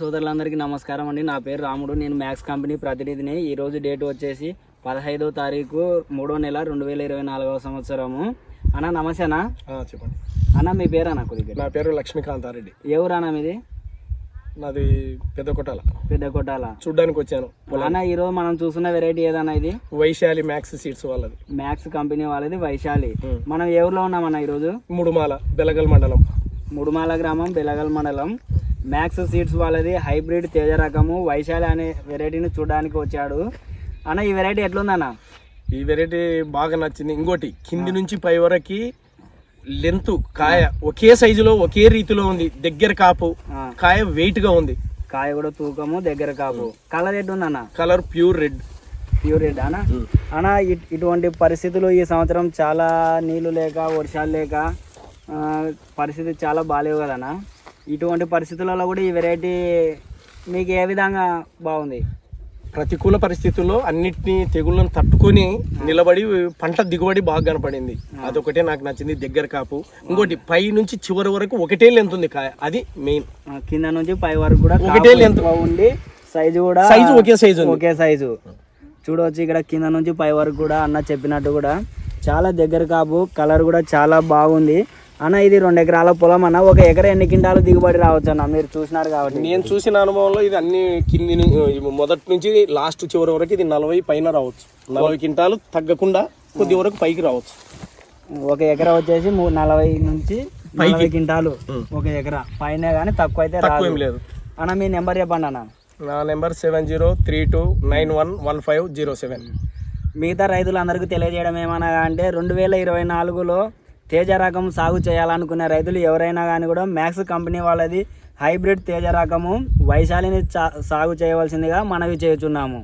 సోదరులందరికీ నమస్కారం అండి. నా పేరు రాముడు. నేను మ్యాక్స్ కంపెనీ ప్రతినిధిని. ఈ రోజు డేట్ వచ్చేసి పదహైదో తారీఖు మూడో నెల రెండు వేల ఇరవై నాలుగవ సంవత్సరము. అన్న నమస్తేనా చెప్పండి. అన్న మీ పేరు అన్న కొద్దిగా? నా పేరు లక్ష్మీకాంతారెడ్డి. ఎవరు అన్న మీది? నాది పెద్ద కొట్టాల. పెద్ద కొట్టాల. చూడ్డానికి వచ్చాను. అన్న ఈరోజు మనం చూస్తున్న వెరైటీ ఏదన్నా ఇది? వైశాలి మ్యాక్స్ సీట్స్ వాళ్ళది. మ్యాక్స్ కంపెనీ వాళ్ళది వైశాలి. మనం ఎవరిలో ఉన్నామన్న ఈరోజు? ముడుమాల బెలగల్ మండలం. ముడుమాల గ్రామం బెలగల్ మండలం. మ్యాక్స్ సీడ్స్ వాళ్ళది హైబ్రిడ్ తేజ రకము వైశాలి అనే వెరైటీని చూడడానికి వచ్చాడు. అన్న ఈ వెరైటీ ఎట్లుందన్న? ఈ వెరైటీ బాగా నచ్చింది. ఇంకోటి కింది నుంచి పై వరకు లెంత్ కాయ ఒకే సైజులో ఒకే రీతిలో ఉంది. దగ్గర కాపు కాయ వెయిట్గా ఉంది. కాయ కూడా తూకము దగ్గర కాపు. Colour ఎట్లుందన్న? Colour pure red pure red అన్న? అన్న ఇట్- ఇటువంటి పరిస్థితులు ఈ సంవత్సరం చాలా నీళ్ళు లేక వర్షాలు లేక పరిస్థితి చాలా బాగాలేవు కదన్న? ఇటువంటి పరిస్థితులలో కూడా ఈ వెరైటీ మీకు ఏ విధంగా బాగుంది? ప్రతికూల పరిస్థితుల్లో అన్నిటినీ తెగుళ్ళను తట్టుకొని నిలబడి పంట దిగుబడి బాగా కనపడింది. అదొకటే నాకు నచ్చింది దగ్గర కాపు. ఇంకోటి పై నుంచి చివరి వరకు ఒకటే లెంత్ ఉంది అది మెయిన్ కింద నుంచి పై వరకు కూడా ఒకటే. ఎక్కువ ఉండి సైజు కూడా సైజు ఒకే సైజు ఒకే సైజు చూడవచ్చు ఇక్కడ కింద నుంచి పై వరకు కూడా అన్న చెప్పినట్టు కూడా. చాలా దగ్గర కాపు కలర్ కూడా చాలా బాగుంది. అన్న ఇది రెండు ఎకరాల పొలం అన్న ఒక ఎకర ఎన్ని కింటాలు దిగుబడి రావచ్చు అన్న? మీరు చూసినారు కాబట్టి. నేను చూసిన అనుభవంలో ఇది అన్ని కింది మొదటి నుంచి లాస్ట్ చివరి వరకు ఇది నలభై పైన రావచ్చు. నలభై క్వింటాలు తగ్గకుండా కొద్ది వరకు పైకి రావచ్చు. ఒక ఎకర వచ్చేసి నలభై నుంచి నలభై కింటాలు ఒక ఎకర. పైన కానీ తక్కువ అయితే తక్కువ రాదు. లేదు. అన్న మీ నెంబర్ చెప్పండి అన్న. నా number seven zero three two nine one one five zero seven. మిగతా రైతులందరికీ తెలియజేయడం ఏమనగా అంటే రెండు వేల ఇరవై నాలుగులో తేజ రకం సాగు చేయాలనుకునే రైతులు ఎవరైనా కానీ కూడా మ్యాక్స్ కంపెనీ వాళ్ళది హైబ్రిడ్ తేజ రకము వైశాలిని సాగు చేయవలసిందిగా మనవి చేస్తున్నాము